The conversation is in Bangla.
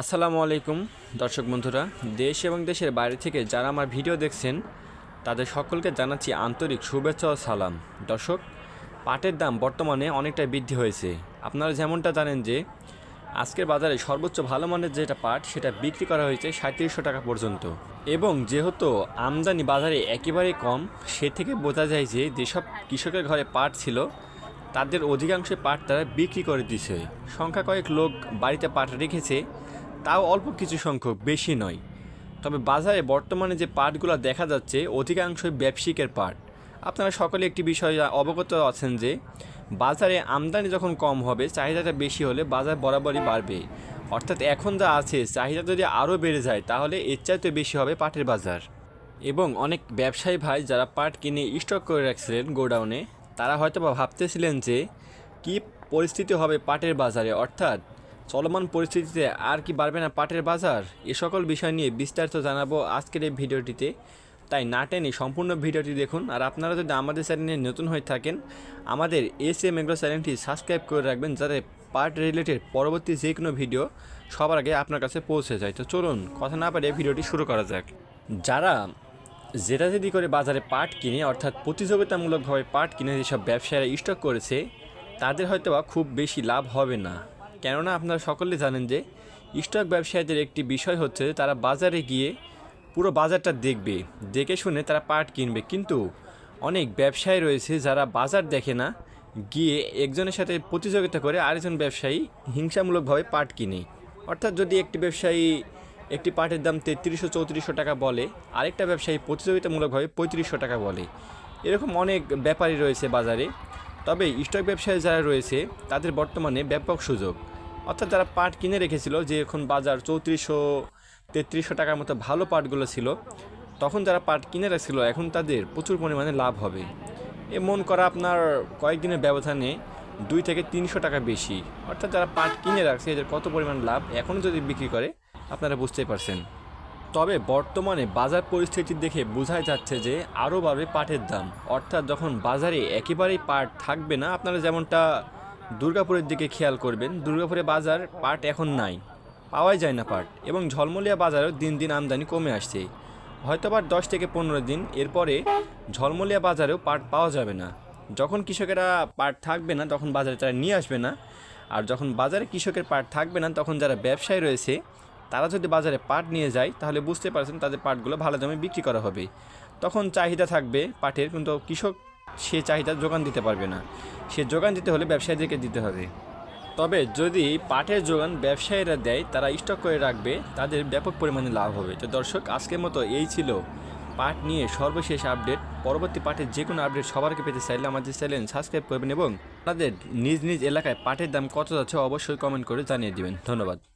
আসসালামু আলাইকুম, দর্শক বন্ধুরা। দেশ এবং দেশের বাইরে থেকে যারা আমার ভিডিও দেখছেন, তাদের সকলকে জানাচ্ছি আন্তরিক শুভেচ্ছা ও সালাম। দর্শক, পাটের দাম বর্তমানে অনেকটা বৃদ্ধি হয়েছে। আপনারা যেমনটা জানেন যে, আজকের বাজারে সর্বোচ্চ ভালো মানের যেটা পাট, সেটা বিক্রি করা হয়েছে সাঁত্রিশশো টাকা পর্যন্ত। এবং যেহেতু আমদানি বাজারে একেবারেই কম, সে থেকে বোঝা যায় যে, যেসব কৃষকের ঘরে পাট ছিল, তাদের অধিকাংশ পাট তারা বিক্রি করে দিছে। সংখ্যা কয়েক লোক বাড়িতে পাট রেখেছে তাও অল্প কিছু সংখ্যক, বেশি নয়। তবে বাজারে বর্তমানে যে পাটগুলো দেখা যাচ্ছে, অধিকাংশই ব্যবসায়িকের পাট। আপনারা সকলে একটি বিষয় অবগত আছেন যে, বাজারে আমদানি যখন কম হবে, চাহিদাটা বেশি হলে বাজার বরাবরই বাড়বে। অর্থাৎ এখন যা আছে, চাহিদা যদি আরও বেড়ে যায়, তাহলে এর চাইতে বেশি হবে পাটের বাজার। এবং অনেক ব্যবসায়ী ভাই যারা পাট কিনে স্টক করে রাখছিলেন গোডাউনে, তারা হয়তো বা ভাবতেছিলেন যে, কি পরিস্থিতি হবে পাটের বাজারে? অর্থাৎ চলমান পরিস্থিতিতে আর কি বাড়বে না পাটের বাজার? এ সকল বিষয় নিয়ে বিস্তারিত জানাব আজকের এই ভিডিওটিতে। তাই না টেনে সম্পূর্ণ ভিডিওটি দেখুন। আর আপনারা যদি আমাদের চ্যানেলে নতুন হয়ে থাকেন, আমাদের এস এম এগ্রো চ্যানেলটি সাবস্ক্রাইব করে রাখবেন যাতে পার্ট রিলেটেড পরবর্তী যে কোনো ভিডিও সবার আগে আপনার কাছে পৌঁছে যায়। তো চলুন, কথা না পারে ভিডিওটি শুরু করা যাক। যারা যদি করে বাজারে পাট কিনে, অর্থাৎ প্রতিযোগিতামূলকভাবে পাট কিনে যেসব ব্যবসায়ীরা স্টক করেছে, তাদের হয়তো খুব বেশি লাভ হবে না। কেননা আপনারা সকলে জানেন যে স্টক ব্যবসায়ীদের একটি বিষয় হচ্ছে তারা বাজারে গিয়ে পুরো বাজারটা দেখবে, দেখে শুনে তারা পাট কিনবে। কিন্তু অনেক ব্যবসায়ী রয়েছে যারা বাজার দেখে না, গিয়ে একজনের সাথে প্রতিযোগিতা করে আরেকজন ব্যবসায়ী হিংসামূলকভাবে পাট কিনে। অর্থাৎ যদি একটি ব্যবসায়ী একটি পাটের দাম তেত্রিশশো, চৌত্রিশশো টাকা বলে, আরেকটা ব্যবসায়ী প্রতিযোগিতামূলকভাবে পঁয়ত্রিশশো টাকা বলে। এরকম অনেক ব্যাপারী রয়েছে বাজারে। তবে স্টক ব্যবসায়ী যারা রয়েছে, তাদের বর্তমানে ব্যাপক সুযোগ। অর্থাৎ যারা পাট কিনে রেখেছিল, যে এখন বাজার চৌত্রিশশো, তেত্রিশশো টাকার মতো ভালো পাটগুলো ছিল, তখন যারা পাট কিনে রাখছিল, এখন তাদের প্রচুর পরিমাণে লাভ হবে। এ মন করা আপনার কয়েকদিনের ব্যবধানে দুই থেকে তিনশো টাকা বেশি। অর্থাৎ যারা পাট কিনে রাখছে, এদের কত পরিমাণ লাভ এখনও যদি বিক্রি করে, আপনারা বুঝতেই পারছেন। তবে বর্তমানে বাজার পরিস্থিতি দেখে বোঝাই যাচ্ছে যে আরও বাড়বে পাটের দাম। অর্থাৎ যখন বাজারে একেবারেই পাট থাকবে না, আপনারা যেমনটা দুর্গাপুরের দিকে খেয়াল করবেন, দুর্গাপুরে বাজার পাট এখন নাই, পাওয়াই যায় না পাট এবং ঝলমলিয়া বাজারেও দিন দিন আমদানি কমে আসছে। হয়তো বা দশ থেকে পনেরো দিন, এরপরে ঝলমলিয়া বাজারেও পাট পাওয়া যাবে না। যখন কৃষকেরা পাট থাকবে না, তখন বাজারে তারা নিয়ে আসবে না। আর যখন বাজারে কৃষকের পাট থাকবে না, তখন যারা ব্যবসায়ী রয়েছে তারা যদি বাজারে পাট নিয়ে যায়, তাহলে বুঝতে পারছেন তাদের পাটগুলো ভালো দামে বিক্রি করা হবে। তখন চাহিদা থাকবে পাটের, কিন্তু কৃষক সে চাহিদা যোগান দিতে পারবে না। সে যোগান দিতে হলে ব্যবসায়ীদেরকে দিতে হবে। তবে যদি পাটের যোগান ব্যবসায়ীরা দেয়, তারা স্টক করে রাখবে, তাদের ব্যাপক পরিমাণে লাভ হবে। তো দর্শক, আজকের মতো এই ছিল পাট নিয়ে সর্বশেষ আপডেট। পরবর্তী পাটের যে কোনো আপডেট সবার আগে পেতে চাইলে আমাদের চ্যানেল সাবস্ক্রাইব করবেন এবং আপনাদের নিজ নিজ এলাকায় পাটের দাম কত যাচ্ছে অবশ্যই কমেন্ট করে জানিয়ে দিবেন। ধন্যবাদ।